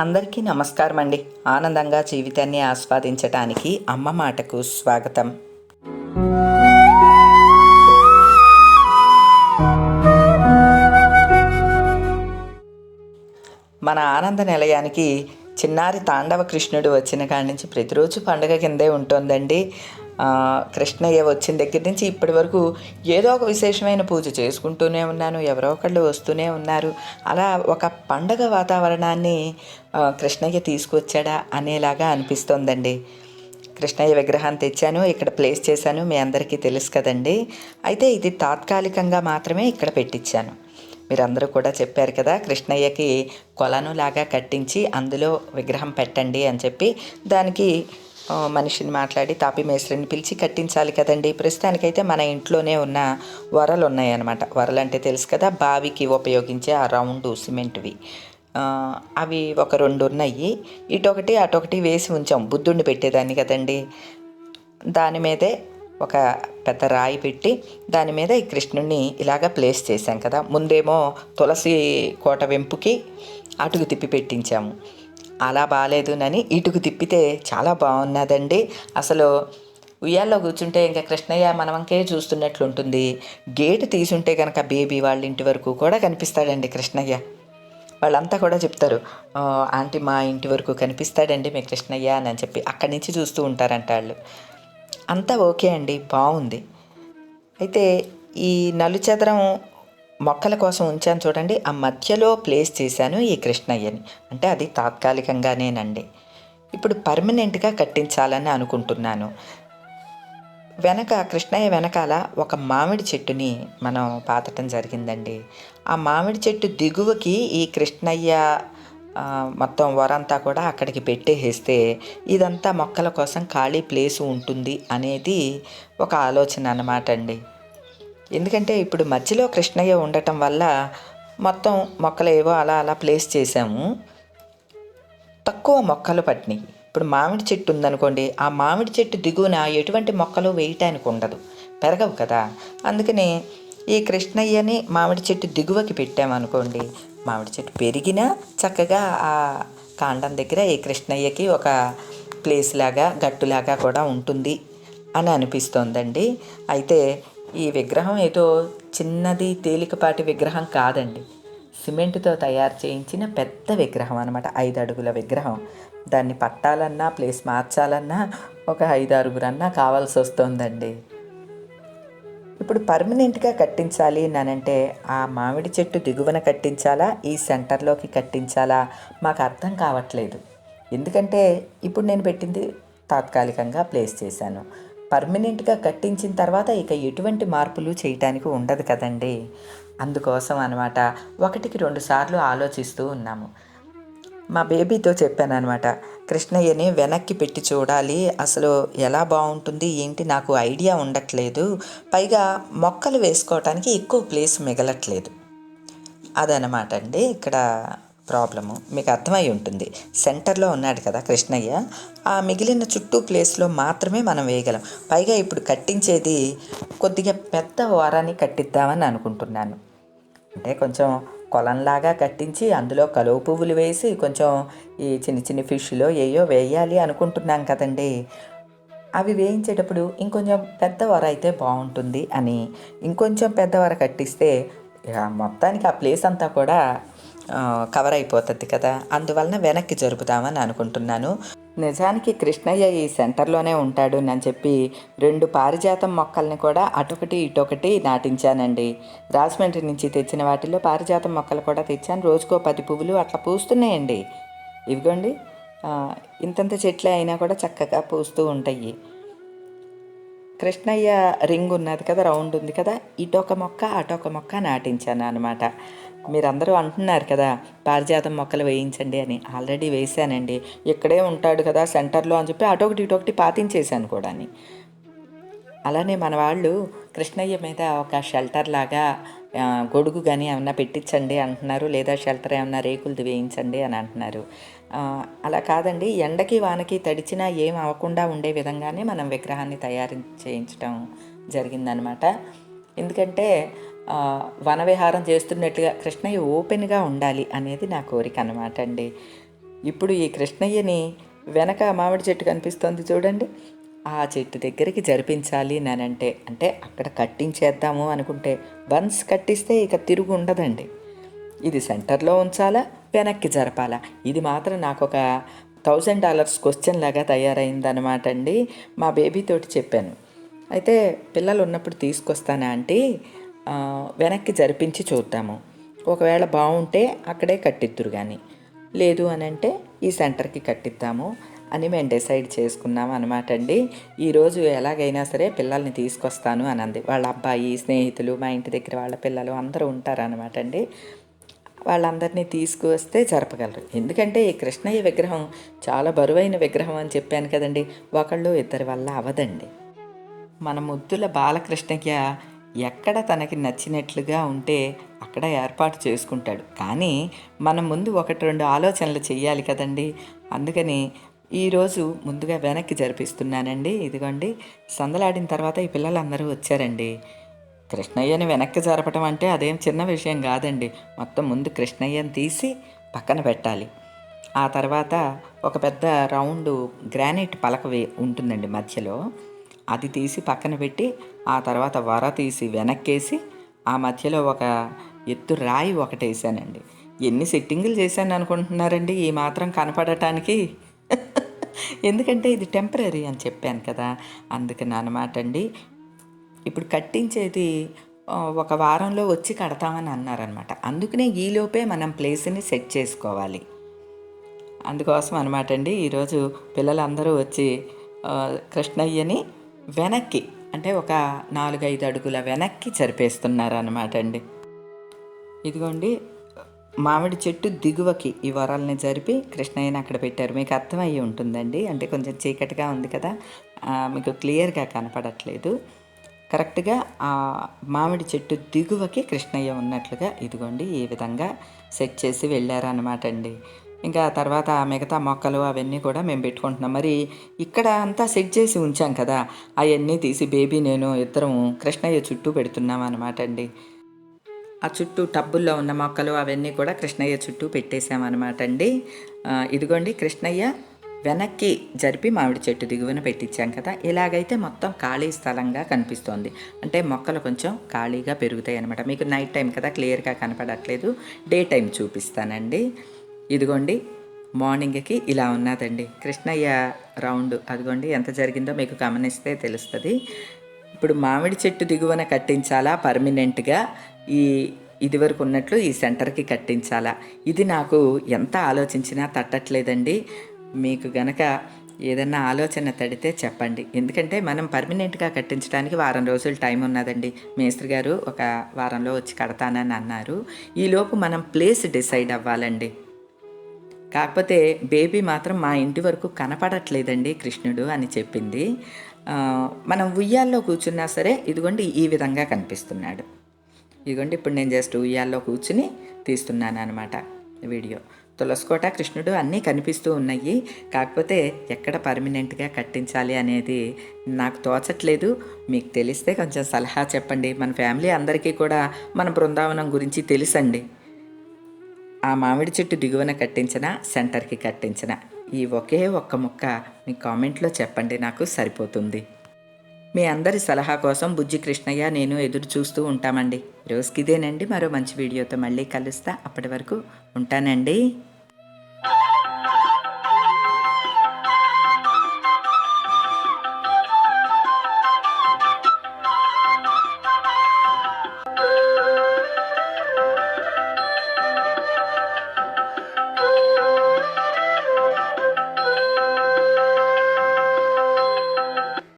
అందరికీ నమస్కారం అండి ఆనందంగా జీవితాన్ని ఆస్వాదించడానికి అమ్మ మాటకు స్వాగతం. మన ఆనంద నిలయానికి చిన్నారి తాండవ కృష్ణుడు వచ్చిన కాడి నుంచి ప్రతిరోజు పండుగ కిందే ఉంటుందండి. కృష్ణయ్య వచ్చిన దగ్గర నుంచి ఇప్పటి వరకు ఏదో ఒక విశేషమైన పూజ చేసుకుంటూనే ఉన్నాను ఎవరో ఒకళ్ళు వస్తూనే ఉన్నారు. అలా ఒక పండగ వాతావరణాన్ని కృష్ణయ్య తీసుకొచ్చాడా అనేలాగా అనిపిస్తోందండి. కృష్ణయ్య విగ్రహాన్ని తెచ్చాను ఇక్కడ ప్లేస్ చేశాను మీ అందరికీ తెలుసు కదండి. అయితే ఇది తాత్కాలికంగా మాత్రమే ఇక్కడ పెట్టించాను మీరందరూ కూడా చెప్పారు కదా కృష్ణయ్యకి కొలను లాగా కట్టించి అందులో విగ్రహం పెట్టండి అని చెప్పి దానికి మనిషిని మాట్లాడి తాపి మేస్త్రిని పిలిచి కట్టించాలి కదండి. ప్రస్తుతానికైతే మన ఇంట్లోనే ఉన్న వరలు ఉన్నాయన్నమాట వరలు అంటే తెలుసు కదా బావికి ఉపయోగించే ఆ రౌండ్ సిమెంట్వి. అవి ఒక రెండు ఉన్నాయి ఇటొకటి అటొకటి వేసి ఉంచాం. బుద్ధుడిని పెట్టేదాన్ని కదండి. దాని మీదే ఒక పెద్ద రాయి పెట్టి దాని మీద ఈ కృష్ణుడిని ఇలాగ ప్లేస్ చేశాం కదా. ముందేమో తులసి కోట వెంపుకి అటుకు తిప్పి పెట్టించాము. అలా బాగాలేదునని ఇటుకు తిప్పితే చాలా బాగున్నదండి. అసలు ఉయ్యాల్లో కూర్చుంటే ఇంకా కృష్ణయ్య మనవంకే చూస్తున్నట్లు ఉంటుంది గేటు తీసుంటే కనుక బేబీ వాళ్ళ ఇంటి వరకు కూడా కనిపిస్తాడండి కృష్ణయ్య. వాళ్ళంతా కూడా చెప్తారు ఆంటీ మా ఇంటి వరకు కనిపిస్తాడండి మీ కృష్ణయ్య అని చెప్పి అక్కడి నుంచి చూస్తూ ఉంటారంట వాళ్ళు. అంతా ఓకే అండి బాగుంది. అయితే ఈ నలుచదరం మొక్కల కోసం ఉంచాను చూడండి. ఆ మధ్యలో ప్లేస్ చేశాను ఈ కృష్ణయ్యని. అంటే అది తాత్కాలికంగానేనండి. ఇప్పుడు పర్మనెంట్గా కట్టించాలని అనుకుంటున్నాను. వెనక కృష్ణయ్య వెనకాల ఒక మామిడి చెట్టుని మనం పాతటం జరిగిందండి. ఆ మామిడి చెట్టు దిగువకి ఈ కృష్ణయ్య మొత్తం వరంతా కూడా అక్కడికి పెట్టేసేస్తే ఇదంతా మొక్కల కోసం ఖాళీ ప్లేస్ ఉంటుంది అనేది ఒక ఆలోచన అన్నమాట అండి ఎందుకంటే ఇప్పుడు మధ్యలో కృష్ణయ్య ఉండటం వల్ల మొత్తం మొక్కలు ఏవో అలా అలా ప్లేస్ చేసాము తక్కువ మొక్కలు పట్టినాయి. ఇప్పుడు మామిడి చెట్టు ఉందనుకోండి ఆ మామిడి చెట్టు దిగువన ఎటువంటి మొక్కలు వేయటానికి ఉండదు. పెరగవు కదా. అందుకని ఈ కృష్ణయ్యని మామిడి చెట్టు దిగువకి పెట్టామనుకోండి మామిడి చెట్టు పెరిగినా చక్కగా ఆ కాండం దగ్గర ఈ కృష్ణయ్యకి ఒక ప్లేస్ లాగా గట్టులాగా కూడా ఉంటుంది అని అనిపిస్తోందండి. అయితే ఈ విగ్రహం ఏదో చిన్నది తేలికపాటి విగ్రహం కాదండి. సిమెంట్తో తయారు చేయించిన పెద్ద విగ్రహం అనమాట ఐదు అడుగుల విగ్రహం. దాన్ని పట్టాలన్నా ప్లేస్ మార్చాలన్నా ఒక ఐదు ఆరుగురన్నా కావాల్సి వస్తుందండి. ఇప్పుడు పర్మనెంట్గా కట్టించాలి అంటే ఆ మామిడి చెట్టు దిగువన కట్టించాలా? ఈ సెంటర్లోకి కట్టించాలా? మాకు అర్థం కావట్లేదు. ఎందుకంటే ఇప్పుడు నేను పెట్టింది తాత్కాలికంగా ప్లేస్ చేశాను. పర్మనెంట్గా కట్టించిన తర్వాత ఇక ఎటువంటి మార్పులు చేయటానికి ఉండదు కదండి. అందుకోసం అనమాట ఒకటికి రెండు సార్లు ఆలోచిస్తూ ఉన్నాము. మా బేబీతో చెప్పాను అనమాట కృష్ణయ్యని వెనక్కి పెట్టి చూడాలి. అసలు ఎలా బాగుంటుంది? ఏంటి? నాకు ఐడియా ఉండట్లేదు. పైగా మొక్కలు వేసుకోవటానికి ఎక్కువ ప్లేస్ మిగలట్లేదు. అదనమాట అండి ఇక్కడ ప్రాబ్లము. మీకు అర్థమై ఉంటుంది. సెంటర్లో ఉన్నాడు కదా కృష్ణయ్య. ఆ మిగిలిన చుట్టూ ప్లేస్లో మాత్రమే మనం వేయగలం. పైగా ఇప్పుడు కట్టించేది కొద్దిగా పెద్ద వారాన్ని కట్టిద్దామని అనుకుంటున్నాను. అంటే కొంచెం కొలంలాగా కట్టించి అందులో కలువ పువ్వులు వేసి కొంచెం ఈ చిన్న చిన్న ఫిష్లో ఏయో వేయాలి అనుకుంటున్నాం కదండి. అవి వేయించేటప్పుడు ఇంకొంచెం పెద్ద వర అయితే బాగుంటుంది అని. ఇంకొంచెం పెద్ద వర కట్టిస్తే మొత్తానికి ఆ ప్లేస్ అంతా కూడా కవర్ అయిపోతుంది కదా. అందువలన వెనక్కి జరుపుదామని అనుకుంటున్నాను. నిజానికి కృష్ణయ్య ఈ సెంటర్లోనే ఉంటాడు అని చెప్పి రెండు పారిజాతం మొక్కల్ని కూడా అటొకటి ఇటొకటి నాటించానండి. రాజమండ్రి నుంచి తెచ్చిన వాటిలో పారిజాతం మొక్కలు కూడా తెచ్చాను. రోజుకో పది పువ్వులు అట్లా పూస్తున్నాయండి. ఇవిగోండి. ఇంతంత చెట్లే అయినా కూడా చక్కగా పూస్తూ ఉంటాయి. కృష్ణయ్య రింగ్ ఉన్నది కదా రౌండ్ ఉంది కదా ఇటొక మొక్క అటొక మొక్క నాటించాను అనమాట మీరందరూ అంటున్నారు కదా పారిజాతం మొక్కలు వేయించండి అని. ఆల్రెడీ వేశానండి. ఇక్కడే ఉంటాడు కదా సెంటర్లో అని చెప్పి అటొకటి ఇటొకటి పాతించేశాను కూడా అని అలానే మన వాళ్ళు కృష్ణయ్య మీద ఒక షెల్టర్ లాగా గొడుగు కానీ ఏమన్నా పెట్టించండి అంటున్నారు లేదా షెల్టర్ ఏమన్నా రేకులది వేయించండి అని అంటున్నారు. అలా కాదండి. ఎండకి వానకి తడిచినా ఏం అవ్వకుండా ఉండే విధంగానే మనం విగ్రహాన్ని తయారు చేయించడం జరిగిందనమాట. ఎందుకంటే వనవిహారం వన విహారం చేస్తున్నట్టుగా కృష్ణయ్య ఓపెన్గా ఉండాలి అనేది నా కోరిక అనమాట అండి. ఇప్పుడు ఈ కృష్ణయ్యని వెనక మామిడి చెట్టు కనిపిస్తోంది చూడండి. ఆ చెట్టు దగ్గరికి జరిపించాలి నేనంటే అంటే అక్కడ కట్టించేద్దాము అనుకుంటే వన్స్ కట్టిస్తే ఇక తిరుగు ఉండదండి. ఇది సెంటర్లో ఉంచాలా వెనక్కి జరపాలా? ఇది మాత్రం నాకు ఒక థౌజండ్ డాలర్స్ క్వశ్చన్ లాగా తయారైందనమాట అండి. మా బేబీతోటి చెప్పాను. అయితే పిల్లలు ఉన్నప్పుడు తీసుకొస్తానా అంటే వెనక్కి జరిపించి చూద్దాము. ఒకవేళ బాగుంటే అక్కడే కట్టిద్దురు కానీ లేదు అని అంటే ఈ సెంటర్కి కట్టిద్దాము అని మేము డిసైడ్ చేసుకున్నాం అనమాట అండి. ఈరోజు ఎలాగైనా సరే పిల్లల్ని తీసుకొస్తాను అని అంది వాళ్ళ అబ్బాయి స్నేహితులు మా ఇంటి దగ్గర వాళ్ళ పిల్లలు అందరూ ఉంటారనమాట అండి. వాళ్ళందరినీ తీసుకువస్తే జరపగలరు. ఎందుకంటే ఈ కృష్ణయ్య విగ్రహం చాలా బరువైన విగ్రహం అని చెప్పాను కదండి. ఒకళ్ళు ఇద్దరి వల్ల అవదండి. మన ముద్దుల బాలకృష్ణయ్య ఎక్కడ తనకి నచ్చినట్లుగా ఉంటే అక్కడ ఏర్పాటు చేసుకుంటాడు. కానీ మనం ముందు ఒకటి రెండు ఆలోచనలు చేయాలి కదండి. అందుకని ఈరోజు ముందుగా వెనక్కి జరిపిస్తున్నానండి. ఇదిగోండి సందలాడిన తర్వాత ఈ పిల్లలందరూ వచ్చారండి. కృష్ణయ్యని వెనక్కి జరపడం అంటే అదేం చిన్న విషయం కాదండి. మొత్తం ముందు కృష్ణయ్యని తీసి పక్కన పెట్టాలి. ఆ తర్వాత ఒక పెద్ద రౌండ్ గ్రానైట్ పలక వే- ఉంటుందండి మధ్యలో. అది తీసి పక్కన పెట్టి ఆ తర్వాత వర తీసి వెనక్కేసి ఆ మధ్యలో ఒక ఎత్తు రాయి ఒకటి వేసానండి. ఎన్ని సెట్టింగులు చేశాను అనుకుంటున్నారండి? ఈ మాత్రం కనపడటానికి. ఎందుకంటే ఇది టెంపరీ అని చెప్పాను కదా అందుకని అనమాట అండి. ఇప్పుడు కట్టించేది ఒక వారంలో వచ్చి కడతామని అన్నారనమాట. అందుకనే ఈలోపే మనం ప్లేస్ని సెట్ చేసుకోవాలి. అందుకోసం అనమాట అండి ఈరోజు పిల్లలందరూ వచ్చి కృష్ణయ్యని వెనక్కి అంటే ఒక నాలుగైదు అడుగుల వెనక్కి జరిపేస్తున్నారనమాట అండి. ఇదిగోండి మామిడి చెట్టు దిగువకి ఈ వరాలని జరిపి కృష్ణయ్యని అక్కడ పెట్టారు. మీకు అర్థమయ్యి ఉంటుందండి? అంటే కొంచెం చీకటిగా ఉంది కదా? మీకు క్లియర్గా కనపడట్లేదు. కరెక్ట్గా ఆ మామిడి చెట్టు దిగువకి కృష్ణయ్య ఉన్నట్లుగా ఇదిగోండి ఈ విధంగా సెట్ చేసి వెళ్ళారనమాట అండి. ఇంకా తర్వాత మిగతా మొక్కలు అవన్నీ కూడా మేము పెట్టుకుంటున్నాం. మరి ఇక్కడ అంతా సెట్ చేసి ఉంచాం కదా అవన్నీ తీసి బేబీ నేను ఇద్దరం కృష్ణయ్య చుట్టూ పెడుతున్నాం అనమాట అండి. ఆ చుట్టూ టబ్బుల్లో ఉన్న మొక్కలు అవన్నీ కూడా కృష్ణయ్య చుట్టూ పెట్టేశామన్నమాట అండి. ఇదిగోండి కృష్ణయ్య వెనక్కి జరిపి మామిడి చెట్టు దిగువన పెట్టించాం కదా ఇలాగైతే మొత్తం ఖాళీ స్థలంగా కనిపిస్తోంది. అంటే మొక్కలు కొంచెం ఖాళీగా పెరుగుతాయి అనమాట మీకు నైట్ టైం కదా క్లియర్గా కనపడట్లేదు. డే టైం చూపిస్తానండి. ఇదిగోండి మార్నింగ్కి ఇలా ఉన్నదండి. కృష్ణయ్య రౌండ్. అదిగోండి ఎంత జరిగిందో మీకు గమనిస్తే తెలుస్తుంది. ఇప్పుడు మామిడి చెట్టు దిగువన కట్టించాలా పర్మనెంట్గా? ఈ ఇదివరకు ఉన్నట్లు ఈ సెంటర్కి కట్టించాలా? ఇది నాకు ఎంత ఆలోచించినా తట్టట్లేదండి. మీకు గనక ఏదన్నా ఆలోచన తడితే చెప్పండి. ఎందుకంటే మనం పర్మనెంట్గా కట్టించడానికి వారం రోజులు టైం ఉన్నదండి. మేస్త్రి గారు ఒక వారంలో వచ్చి కడతానని అన్నారు. ఈలోపు మనం ప్లేస్ డిసైడ్ అవ్వాలండి. కాకపోతే బేబీ మాత్రం మా ఇంటి వరకు కనపడట్లేదండి కృష్ణుడు అని చెప్పింది. మనం ఉయ్యాల్లో కూర్చున్నా సరే ఇదిగోండి ఈ విధంగా కనిపిస్తున్నాడు. ఇదిగోండి ఇప్పుడు నేను జస్ట్ ఉయ్యాల్లో కూర్చుని తీస్తున్నాను అనమాట వీడియో. తులసికోట కృష్ణుడు అన్నీ కనిపిస్తూ ఉన్నాయి. కాకపోతే ఎక్కడ పర్మనెంట్గా కట్టించాలి అనేది నాకు తోచట్లేదు. మీకు తెలిస్తే కొంచెం సలహా చెప్పండి. మన ఫ్యామిలీ అందరికీ కూడా మన బృందావనం గురించి తెలుసండి. ఆ మామిడి చెట్టు దిగువన కట్టించిన సెంటర్కి కట్టించిన ఈ ఒకే ఒక్క ముక్క మీ కామెంట్లో చెప్పండి నాకు సరిపోతుంది. మీ అందరి సలహా కోసం బుజ్జి కృష్ణయ్య నేను ఎదురు చూస్తూ ఉంటామండి. రోజుకి ఇదేనండి మరో మంచి వీడియోతో మళ్ళీ కలుస్తా. అప్పటి వరకు ఉంటానండి.